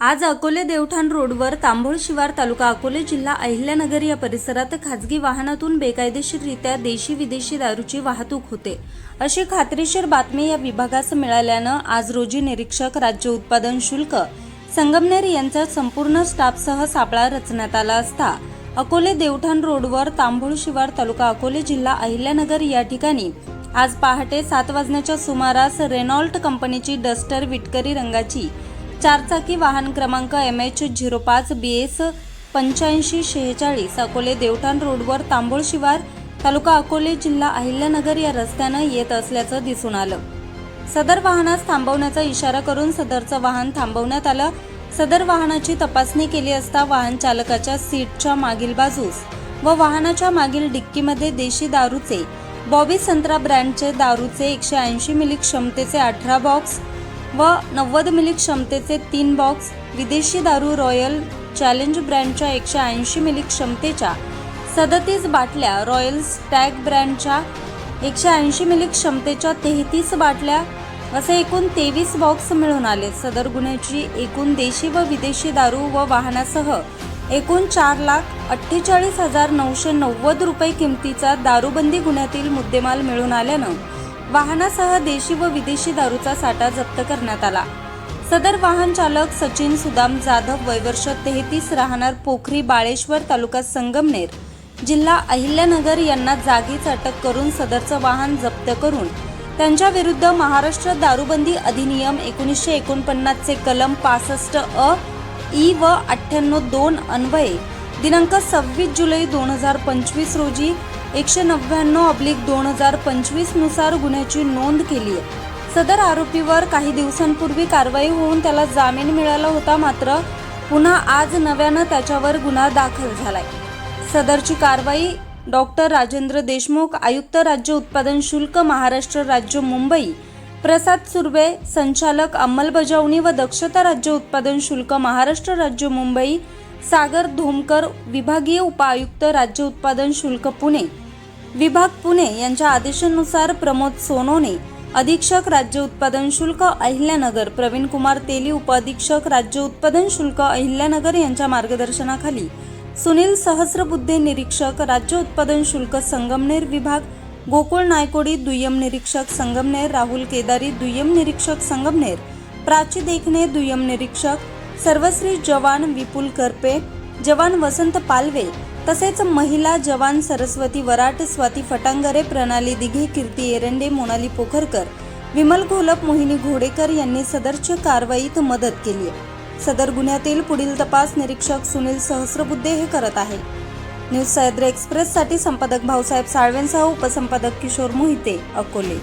आज अकोले देवठाण रोडवर तांबोळ शिवार तालुका अकोले जिल्हा अहिल्यानगर या परिसरात खाजगी वाहनातून बेकायदेशीररित्या देशी विदेशी दारूची वाहतूक होते. अशी खात्रीशीर बातमी या विभागास मिळाल्यानं आज रोजी निरीक्षक राज्य उत्पादन शुल्क संगमनेर यांचा संपूर्ण स्टाफसह सापळा रचण्यात आला असता अकोले देवठाण रोडवर तांबोळ शिवार तालुका अकोले जिल्हा अहिल्यानगर या ठिकाणी आज पहाटे सात वाजण्याच्या सुमारास रेनॉल्ट कंपनीची डस्टर विटकरी रंगाची चारचाकी वाहन क्रमांक एम एच झिरो पाच बी एस पंच्याऐंशी शेहेचाळीस अकोले देवठाण रोडवर तांबोळ शिवार तालुका अकोले जिल्हा अहिल्यानगर या रस्त्यानं येत असल्याचं दिसून आलं. सदर वाहनास थांबवण्याचा इशारा करून सदरचं वाहन थांबवण्यात आलं. सदर वाहनाची तपासणी केली असता वाहन चालकाच्या सीटच्या मागील बाजूस व वाहनाच्या मागील डिक्कीमध्ये देशी दारूचे बॉबी संत्रा ब्रँडचे दारूचे एकशे ऐंशी मिली क्षमतेचे अठरा बॉक्स व नव्वद मिली क्षमतेचे तीन बॉक्स विदेशी दारू रॉयल चॅलेंज ब्रँडच्या एकशे ऐंशी मिली क्षमतेच्या सदतीस बाटल्या रॉयल स्टॅग ब्रँडच्या एकशे ऐंशी मिली क्षमतेच्या तेहतीस बाटल्या असे एकूण तेवीस बॉक्स मिळून आले. सदर गुन्ह्याची एकूण देशी व विदेशी दारू व वाहनासह एकूण चार लाख अठ्ठेचाळीस हजार नऊशे नव्वद रुपये किमतीचा दारूबंदी गुन्ह्यातील मुद्देमाल मिळून आल्यानं वाहनासह देशी व विदेशी दारूचा साठा जप्त करण्यात आला. सदर वाहन चालक सचिन सुदाम जाधव वयवर्ष तेहतीस राहणार पोखरी बाळेश्वर तालुका संगमनेर जिल्हा अहिल्यानगर यांना जागीच अटक करून सदरचं वाहन जप्त करून त्यांच्या विरुद्ध महाराष्ट्र दारूबंदी अधिनियम एकोणीसशे एकोणपन्नासचे कलम पासष्ट अ ई व अठ्ठ्याण्णव दोन अन्वये दिनांक सव्वीस जुलै दोन हजार पंचवीस रोजी एकशे नव्याण्णव अब्लिक दोन हजार पंचवीसनुसार गुन्ह्याची नोंद केली आहे. सदर आरोपीवर काही दिवसांपूर्वी कारवाई होऊन त्याला जामीन मिळाला होता मात्र पुन्हा आज नव्यानं त्याच्यावर गुन्हा दाखल झालाय. सदरची कारवाई डॉक्टर राजेंद्र देशमुख आयुक्त राज्य उत्पादन शुल्क महाराष्ट्र राज्य मुंबई प्रसाद सुर्वे संचालक अंमलबजावणी व दक्षता राज्य उत्पादन शुल्क महाराष्ट्र राज्य मुंबई सागर धोमकर विभागीय उपायुक्त राज्य उत्पादन शुल्क पुणे. विभाग पुणे यांच्या आदेशानुसार प्रमोद सोनोने अधीक्षक राज्य उत्पादन शुल्क अहिल्यानगर प्रवीण कुमार तेली उपअधीक्षक राज्य उत्पादन शुल्क अहिल्यानगर यांच्या मार्गदर्शनाखाली सुनील सहस्रबुद्धे निरीक्षक राज्य उत्पादन शुल्क संगमनेर विभाग गोकुळ नायकोडी दुय्यम निरीक्षक संगमनेर राहुल केदारी दुय्यम निरीक्षक संगमनेर प्राची देखणे दुय्यम निरीक्षक सर्वश्री जवान विपुल करपे जवान वसंत पालवे तसेच महिला जवान सरस्वती वराट स्वाती फटांगरे प्रणाली दिघे कीर्ती एरंडे मोनाली पोखरकर विमल घोलप मोहिनी घोडेकर यांनी सदरच्या कारवाईत मदत केली आहे. सदर गुन्ह्यातील पुढील तपास निरीक्षक सुनील सहस्रबुद्धे हे करत आहे. न्यूज सह्याद्री एक्सप्रेससाठी संपादक भाऊसाहेब साळवेंसह उपसंपादक किशोर मोहिते अकोले.